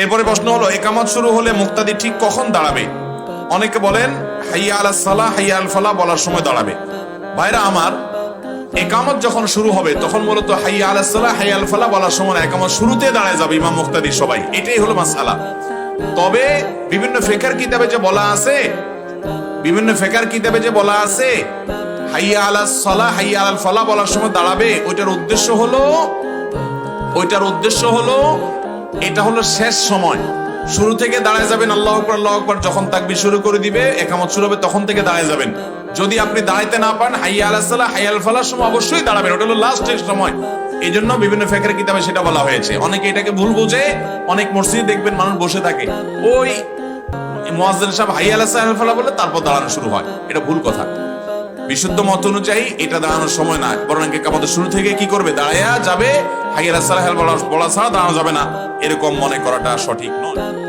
এরপরে প্রশ্ন হলো, একামত শুরু হলে মুক্তাদি ঠিক কখন দাঁড়াবে? অনেকে বলেন, হাইয়া আলা সালাহ হাইয়া আল ফালাহ বলার সময় দাঁড়াবে। ভাইরা আমার, একামত যখন শুরু হবে, তখন মূলত হাইয়া আলা সালাহ হাইয়া আল ফালাহ বলার সময় একামত শুরুতে দাঁড়ায় যাবে ইমাম মুক্তাদি সবাই। এটাই হলো মাসালা তবে বিভিন্ন ফেকার কিতাবে যে বলা আছে, বিভিন্ন ফেকার কিতাবে যে বলা আছে, হাইয়া আলা সালাহ হাইয়া আল ফালাহ বলার সময় দাঁড়াবে, ওইটার উদ্দেশ্য হলো, ওইটার উদ্দেশ্য হলো এটা হলো শেষ সময়। শুরু থেকে দাঁড়ায় যাবেন, আল্লাহ আকবর আল্লাহ আকবর, যখন তাকবি শুরু করে দিবে, একামত শুরু হবে, তখন থেকে দাঁড়ায় যাবেন। যদি আপনি দাঁড়াইতে না পান, হাইয়া আলাহ সাল্লাহ হাইয়া আল ফালার সময় অবশ্যই দাঁড়াবেন, ওটা হলো লাস্টের সময়। এই জন্য বিভিন্ন ফেকের কিতাবে সেটা বলা হয়েছে। অনেকে এটাকে ভুল বুঝে, অনেক মসজিদে দেখবেন মানুষ বসে থাকে। ওই মোয়াজ্জেন সাহেব হাইয়া আলাহ সাল্লাহ ফালা বলে তারপর দাঁড়ানো শুরু হয়। এটা ভুল কথা। বিশুদ্ধ মত অনুযায়ী এটা দাঁড়ানোর সময় না বরং আমাদের শুরু থেকে কি করবে? দাঁড়ায়া যাবে আলাহ সাল্লাহ বলা বলা ছাড়া দাঁড়ানো যাবে না। এরকম মনে করাটা সঠিক নয়।